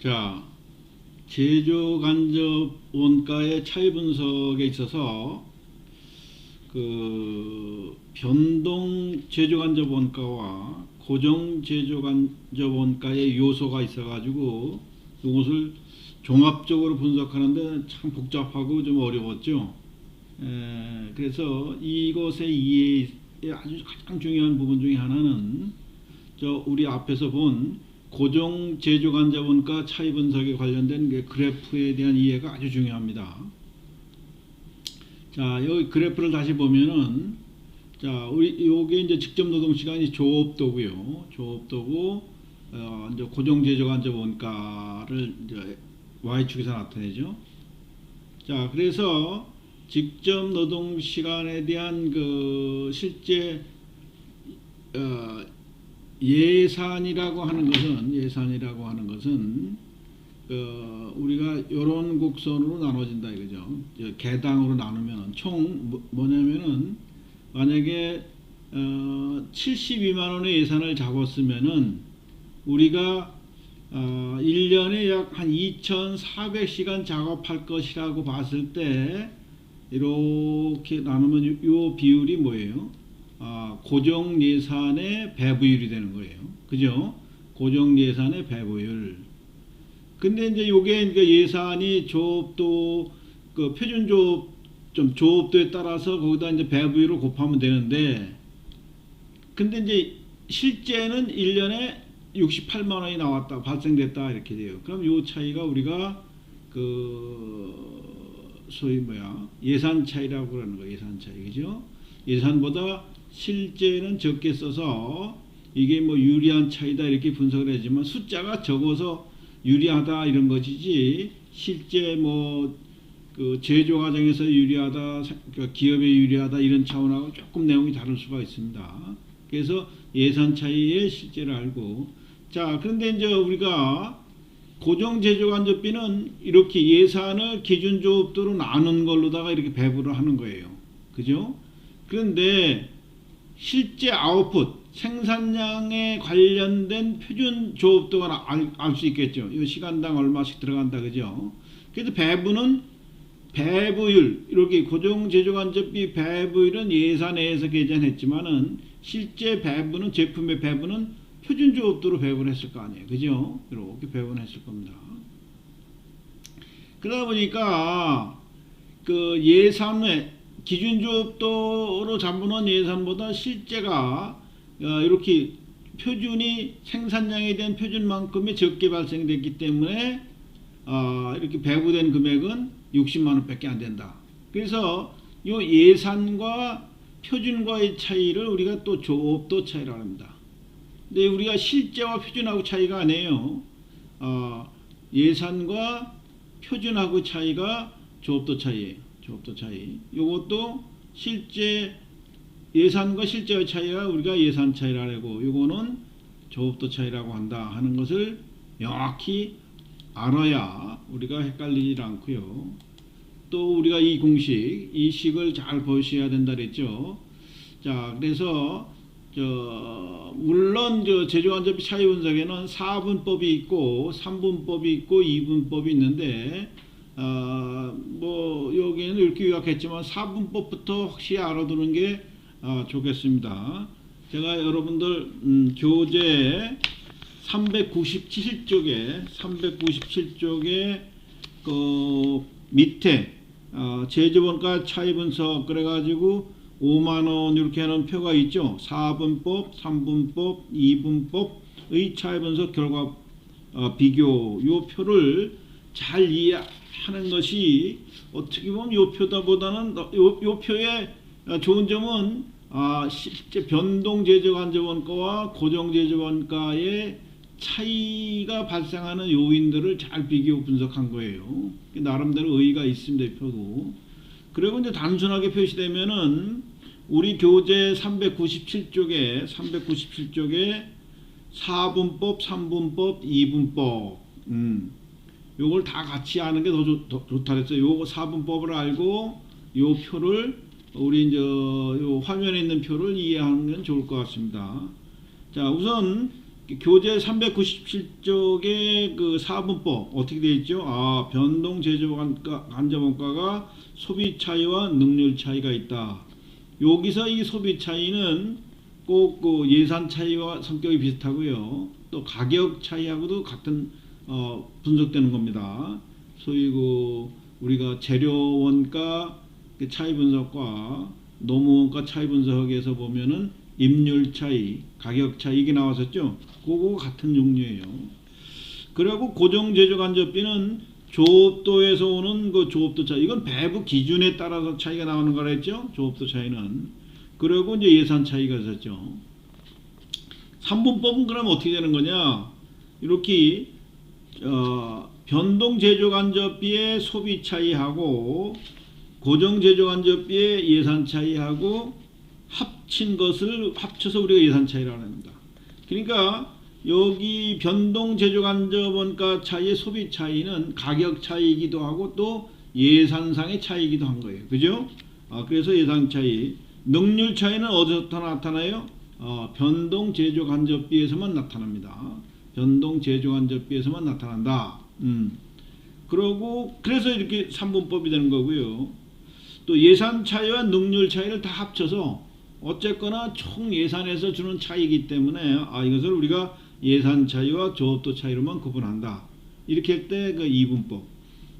자, 제조 간접 원가의 차이 분석에 있어서 그 변동 제조 간접 원가와 고정 제조 간접 원가의 요소가 있어 가지고 이것을 종합적으로 분석하는데 참 복잡하고 좀 어려웠죠. 에, 그래서 이것의 이해에 아주 가장 중요한 부분 중에 하나는 저 우리 앞에서 본 고정 제조 간접 원가 차이 분석에 관련된 그 그래프에 대한 이해가 아주 중요합니다. 자, 여기 그래프를 다시 보면은 자, 우리 요게 이제 직접 노동 시간이 조업도고요. 조업도고 어, 이제 고정 제조 간접 원가를 이제 y축에서 나타내죠. 자, 그래서 직접 노동 시간에 대한 그 실제 어, 예산이라고 하는 것은 예산이라고 하는 것은 어, 우리가 이런 곡선으로 나눠진다 이거죠. 저 개당으로 나누면 총 뭐- 뭐냐면은 만약에 어, 72만 원의 예산을 잡았으면은 우리가 어, 1년에 약 한 2,400시간 작업할 것이라고 봤을 때 이렇게 나누면 요, 요 비율이 뭐예요? 아, 고정 예산의 배부율이 되는 거예요. 그죠? 고정 예산의 배부율. 근데 이제 요게 그러니까 예산이 조업도 그 표준 조업 좀 조업도에 따라서 거기다 이제 배부율을 곱하면 되는데 근데 이제 실제는 1년에 68만 원이 나왔다 발생됐다 이렇게 돼요. 그럼 요 차이가 우리가 그 소위 뭐야 예산 차이라고 그러는 거예요. 예산 차이 그죠? 예산보다 실제는 적게 써서 이게 뭐 유리한 차이다 이렇게 분석을 하지만 숫자가 적어서 유리하다 이런 것이지 실제 뭐 그 제조 과정에서 유리하다 그 기업에 유리하다 이런 차원하고 조금 내용이 다를 수가 있습니다. 그래서 예산 차이의 실제를 알고 자 그런데 이제 우리가 고정 제조 간접비는 이렇게 예산을 기준 조업도로 나눈 걸로다가 이렇게 배부를 하는 거예요. 그죠? 그런데 실제 아웃풋 생산량에 관련된 표준 조업도가 알 수 있겠죠. 이 시간당 얼마씩 들어간다 그죠? 그래서 배부는 배부율 이렇게 고정 제조 간접비 배부율은 예산에서 계산했지만은 실제 배부는 제품의 배부는 표준 조업도로 배분을 했을 거 아니에요. 그죠? 이렇게 배분을 했을 겁니다. 그러다 보니까 그 예산의 기준 조업도로 잡는 예산보다 실제가 어, 이렇게 표준이 생산량에 대한 표준만큼이 적게 발생됐기 때문에 어, 이렇게 배부된 금액은 60만 원 밖에 안 된다. 그래서 이 예산과 표준과의 차이를 우리가 또 조업도 차이라고 합니다. 근데 우리가 실제와 표준하고 차이가 아니에요. 어, 예산과 표준하고 차이가 조업도 차이예요. 조업도 차이. 이것도 실제 예산과 실제의 차이가 우리가 예산 차이라고 이거는 조업도 차이라고 한다 하는 것을 명확히 알아야 우리가 헷갈리지 않고요. 또 우리가 이 공식, 이 식을 잘 보셔야 된다 그랬죠. 자, 그래서 저 물론 저 제조간접비 차이 분석에는 4분법이 있고 3분법이 있고 2분법이 있는데 아, 뭐 여기에는 이렇게 요약했지만 4분법부터 확실히 알아두는 게 아, 좋겠습니다. 제가 여러분들 음, 교재 397쪽에 397쪽에 그 밑에 어, 제조원가 차이 분석 그래가지고 5만 원 이렇게 하는 표가 있죠. 4분법, 3분법, 2분법의 차이 분석 결과 어, 비교 요 표를 잘 이해하는 것이 어떻게 보면 요 표다보다는 요, 요 표의 어, 좋은 점은 아, 실제 변동 제조 간접 원가와 고정 제조 원가의 차이가 발생하는 요인들을 잘 비교 분석한 거예요. 나름대로 의의가 있습니다, 이 표도. 그리고 이제 단순하게 표시되면은 우리 교재 397쪽에 397쪽에 4분법, 3분법, 2분법 음. 요걸 다 같이 아는 게 더 좋다 그랬어요. 요거 4분법을 알고 요 표를 우리 이제 요 화면에 있는 표를 이해하는 건 좋을 것 같습니다. 자, 우선 교재 397쪽의 그 4분법 어떻게 되어 있죠? 아, 변동 제조 원가 간접 원가가 소비 차이와 능률 차이가 있다. 여기서 이 소비 차이는 꼭 그 예산 차이와 성격이 비슷하고요. 또 가격 차이하고도 같은 어, 분석되는 겁니다. 소위 그 우리가 재료 원가 그 차이 분석과 노무 원가 차이 분석에서 보면은 임률 차이, 가격 차이 이게 나왔었죠. 그거 같은 종류예요. 그리고 고정 제조 간접비는 조업도에서 오는 그 조업도 차이. 이건 배부 기준에 따라서 차이가 나오는 거라 했죠. 조업도 차이는. 그리고 이제 예산 차이가 있었죠. 3분법은 그럼 어떻게 되는 거냐? 이렇게 어, 변동 제조 간접비의 소비 차이하고 고정 제조 간접비의 예산 차이하고 합친 것을 합쳐서 우리가 예산 차이라고 합니다. 그러니까 여기 변동 제조 간접 원가 차이의 소비 차이는 가격 차이이기도 하고 또 예산상의 차이이기도 한 거예요. 그죠? 아, 그래서 예산 차이. 능률 차이는 어디서부터 나타나요? 어, 변동 제조 간접비에서만 나타납니다. 변동 제조 간접비에서만 나타난다. 음. 그러고 그래서 이렇게 3분법이 되는 거고요. 또 예산 차이와 능률 차이를 다 합쳐서 어쨌거나 총 예산에서 주는 차이이기 때문에 아 이것을 우리가 예산 차이와 조업도 차이로만 구분한다. 이렇게 할 때 그 이분법.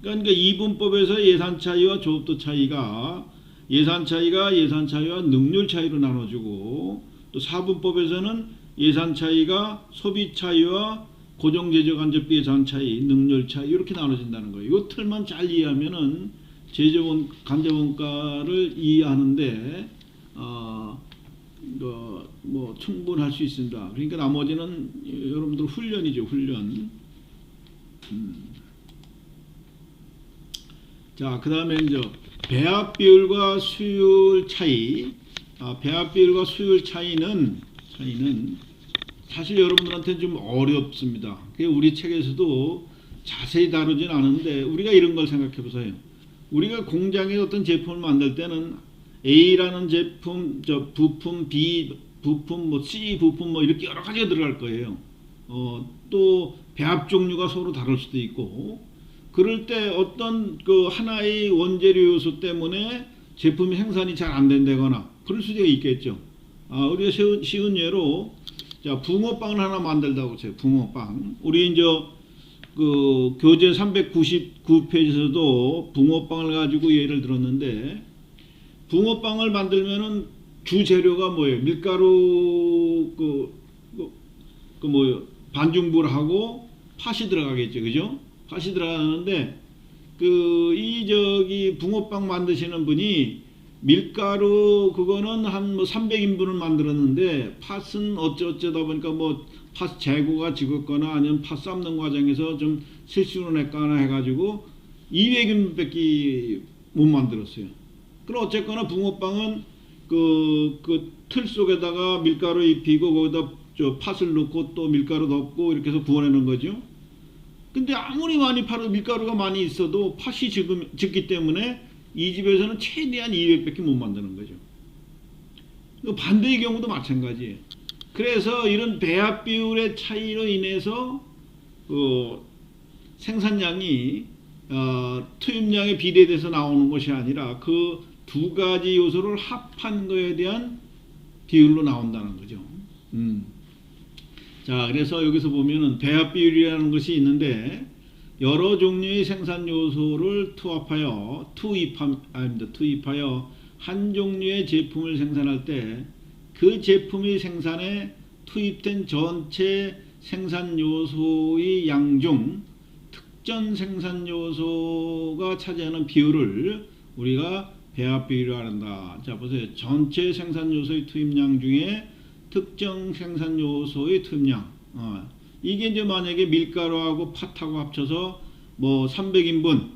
그러니까 이분법에서 예산 차이와 조업도 차이가 예산 차이가 예산 차이와 능률 차이로 나눠주고 또 사분법에서는 예산 차이가 소비 차이와 고정 제조 간접비 예산 차이, 능률 차이 이렇게 나눠진다는 거예요. 이 틀만 잘 이해하면은 제조원 간접원가를 이해하는데 어, 어, 뭐 충분할 수 있습니다. 그러니까 나머지는 여러분들 훈련이죠, 훈련. 음. 자, 그 다음에 이제 배합 비율과 수율 차이. 아, 배합 비율과 수율 차이는 차이는 사실 여러분들한테 좀 어렵습니다. 우리 책에서도 자세히 다루진 않은데 우리가 이런 걸 생각해 보세요. 우리가 공장에 어떤 제품을 만들 때는 A라는 제품, 저 부품 B 부품, 뭐 C 부품 뭐 이렇게 여러 가지가 들어갈 거예요. 어, 또 배합 종류가 서로 다를 수도 있고 그럴 때 어떤 그 하나의 원재료 요소 때문에 제품 이 생산이 잘 안 된다거나 그럴 수도 있겠죠. 아, 우리가 쉬운, 쉬운 예로 자 붕어빵을 하나 만들다고 해요. 붕어빵. 우리 이제 그 교재 399페이지에서도 붕어빵을 가지고 예를 들었는데 붕어빵을 만들면은 주 재료가 뭐예요? 밀가루 그, 그, 그 뭐요? 반죽물하고 팥이 들어가겠죠, 그죠? 팥이 들어가는데 그 이 저기 붕어빵 만드시는 분이 밀가루 그거는 한 뭐 300인분을 만들었는데 팥은 어쩌어쩌다 보니까 뭐 팥 재고가 적었거나 아니면 팥 삶는 과정에서 좀 실수를 했거나 해가지고 200인분밖에 못 만들었어요. 그럼 어쨌거나 붕어빵은 그, 그 틀 속에다가 밀가루 입히고 거기다 저 팥을 넣고 또 밀가루 덮고 이렇게 해서 구워내는 거죠. 근데 아무리 많이 팔아 밀가루가 많이 있어도 팥이 지금 적기 때문에 이 집에서는 최대한 200밖에 못 만드는 거죠. 그 반대의 경우도 마찬가지예요. 그래서 이런 배합 비율의 차이로 인해서 그 생산량이 어, 투입량에 비례돼서 나오는 것이 아니라 그 두 가지 요소를 합한 거에 대한 비율로 나온다는 거죠. 음. 자, 그래서 여기서 보면은 배합 비율이라는 것이 있는데 여러 종류의 생산 요소를 투합하여 투입함 아닙니다. 투입하여 한 종류의 제품을 생산할 때 그 제품의 생산에 투입된 전체 생산 요소의 양 중 특정 생산 요소가 차지하는 비율을 우리가 배합 비율이라고 한다. 자, 보세요. 전체 생산 요소의 투입량 중에 특정 생산 요소의 투입량. 어, 이게 이제 만약에 밀가루하고 팥하고 합쳐서 뭐 300인분.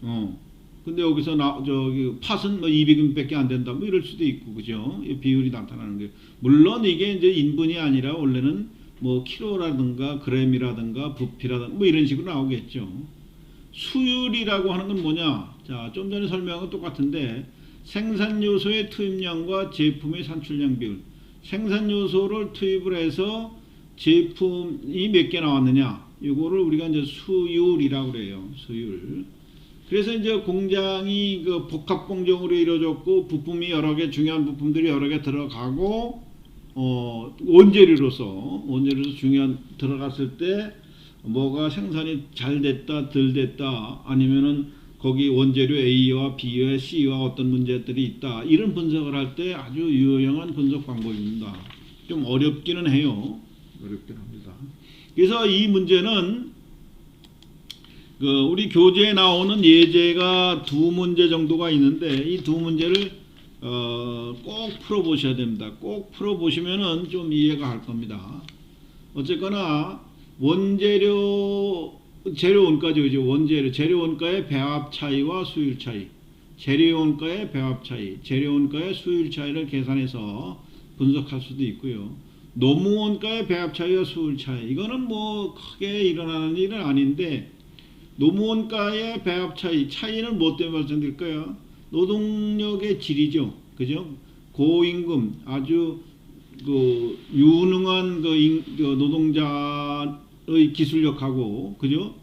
어. 근데 여기서 나 저기 팥은 뭐 200인분밖에 안 된다. 뭐 이럴 수도 있고 그죠? 이 비율이 나타나는 게 물론 이게 이제 인분이 아니라 원래는 뭐 킬로라든가 그램이라든가 부피라든가 뭐 이런 식으로 나오겠죠. 수율이라고 하는 건 뭐냐? 자, 좀 전에 설명한 건 똑같은데 생산 요소의 투입량과 제품의 산출량 비율. 생산 요소를 투입을 해서 제품이 몇 개 나왔느냐 이거를 우리가 이제 수율이라고 그래요 수율 그래서 이제 공장이 그 복합 공정으로 이루어졌고 부품이 여러 개 중요한 부품들이 여러 개 들어가고 어 원재료로서 원재료로서 중요한 들어갔을 때 뭐가 생산이 잘 됐다 덜 됐다 아니면은 거기 원재료 A와 B와 C와 어떤 문제들이 있다 이런 분석을 할 때 아주 유용한 분석 방법입니다. 좀 어렵기는 해요. 어렵긴 합니다. 그래서 이 문제는 그 우리 교재에 나오는 예제가 두 문제 정도가 있는데 이 두 문제를 어, 꼭 풀어 보셔야 됩니다. 꼭 풀어 보시면은 좀 이해가 갈 겁니다. 어쨌거나 원재료 재료 원가죠, 그죠? 원재료 재료 원가의 배합 차이와 수율 차이, 재료 원가의 배합 차이, 재료 원가의 수율 차이를 계산해서 분석할 수도 있고요. 노무 원가의 배합 차이와 수율 차이 이거는 뭐 크게 일어나는 일은 아닌데 노무 원가의 배합 차이 차이는 뭐 때문에 발생될까요? 노동력의 질이죠, 그죠? 고임금 아주 그 유능한 그, 인, 그 노동자의 기술력하고 그죠?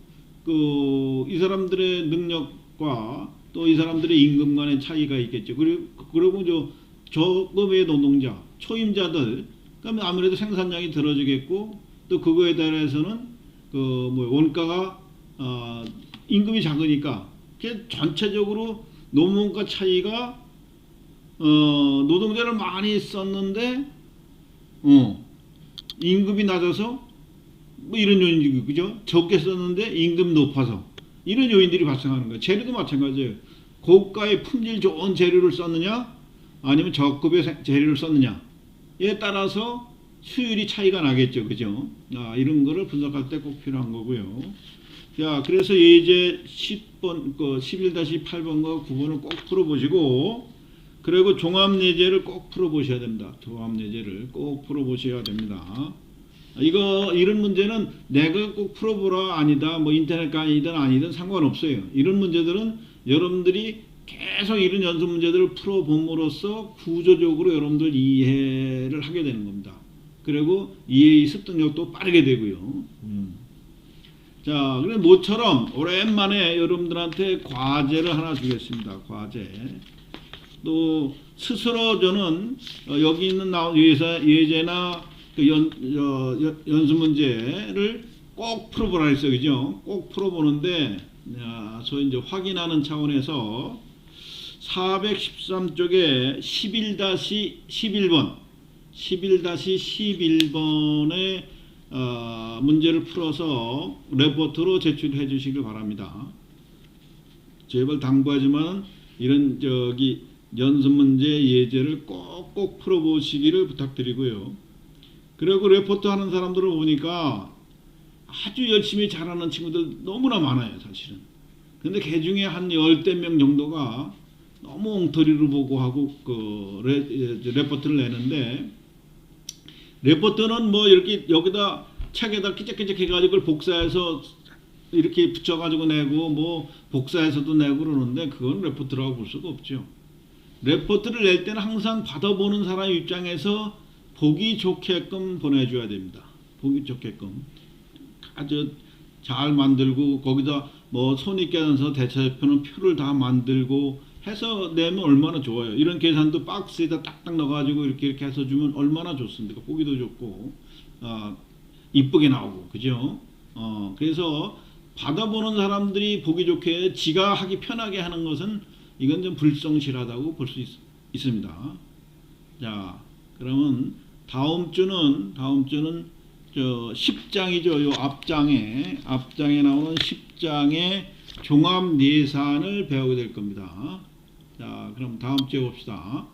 그 이 사람들의 능력과 또 이 사람들의 임금 간의 차이가 있겠죠. 그리고 그리고 저 저급의 노동자, 초임자들 그러면 아무래도 생산량이 들어지겠고 또 그거에 따라서는 그 뭐 원가가 어, 임금이 작으니까 전체적으로 노무원가 차이가 어, 노동자를 많이 썼는데 어, 임금이 낮아서 뭐 이런 요인이 그죠? 적게 썼는데 임금 높아서 이런 요인들이 발생하는 거예요. 재료도 마찬가지예요. 고가의 품질 좋은 재료를 썼느냐 아니면 저급의 세- 재료를 썼느냐 에 따라서 수율이 차이가 나겠죠. 그죠? 아, 이런 거를 분석할 때 꼭 필요한 거고요. 자, 그래서 예제 10번, 그 11-8번과 9번을 꼭 풀어보시고, 그리고 종합예제를 꼭 풀어보셔야 됩니다. 종합예제를 꼭 풀어보셔야 됩니다. 이거 이런 문제는 내가 꼭 풀어보라 아니다 뭐 인터넷 강의든 아니든 상관없어요. 이런 문제들은 여러분들이 계속 이런 연습 문제들을 풀어봄으로써 구조적으로 여러분들 이해를 하게 되는 겁니다. 그리고 이해의 습득력도 빠르게 되고요. 음. 자, 그래 모처럼 오랜만에 여러분들한테 과제를 하나 주겠습니다. 과제. 또 스스로 저는 어, 여기 있는 나- 예사, 예제나 그 연, 어, 연- 연습 문제를 꼭 풀어보라 했어요. 그죠? 꼭 풀어보는데, 야, 소위 이제 확인하는 차원에서 413쪽에 11-11번, 11-11번의 어, 문제를 풀어서 레포트로 제출해 주시길 바랍니다. 제발 당부하지만 이런 저기 연습 문제 예제를 꼭꼭 풀어보시기를 부탁드리고요. 그리고 레포트 하는 사람들을 보니까 아주 열심히 잘하는 친구들 너무나 많아요, 사실은. 근데 그 중에 한 열댓 명 정도가 너무 엉터리로 보고 하고 그 레, 예, 레포트를 내는데 레포트는 뭐 이렇게 여기다 책에다 끼적끼적 해가지고 그걸 복사해서 이렇게 붙여가지고 내고 뭐 복사해서도 내고 그러는데 그건 레포트라고 볼 수가 없죠. 레포트를 낼 때는 항상 받아보는 사람 입장에서 보기 좋게끔 보내줘야 됩니다. 보기 좋게끔 아주 잘 만들고 거기다 뭐 손익계산서 대차표는 표를 다 만들고 해서 내면 얼마나 좋아요. 이런 계산도 박스에다 딱딱 넣어가지고 이렇게 이렇게 해서 주면 얼마나 좋습니까? 보기도 좋고 아 이쁘게 나오고 그죠? 어 그래서 받아보는 사람들이 보기 좋게 지가 하기 편하게 하는 것은 이건 좀 불성실하다고 볼 수 있습니다. 자 그러면 다음 주는 다음 주는 저 10장이죠. 요 앞장에 앞장에 나오는 10장의 종합 예산을 배우게 될 겁니다. 자, 그럼 다음 주에 봅시다.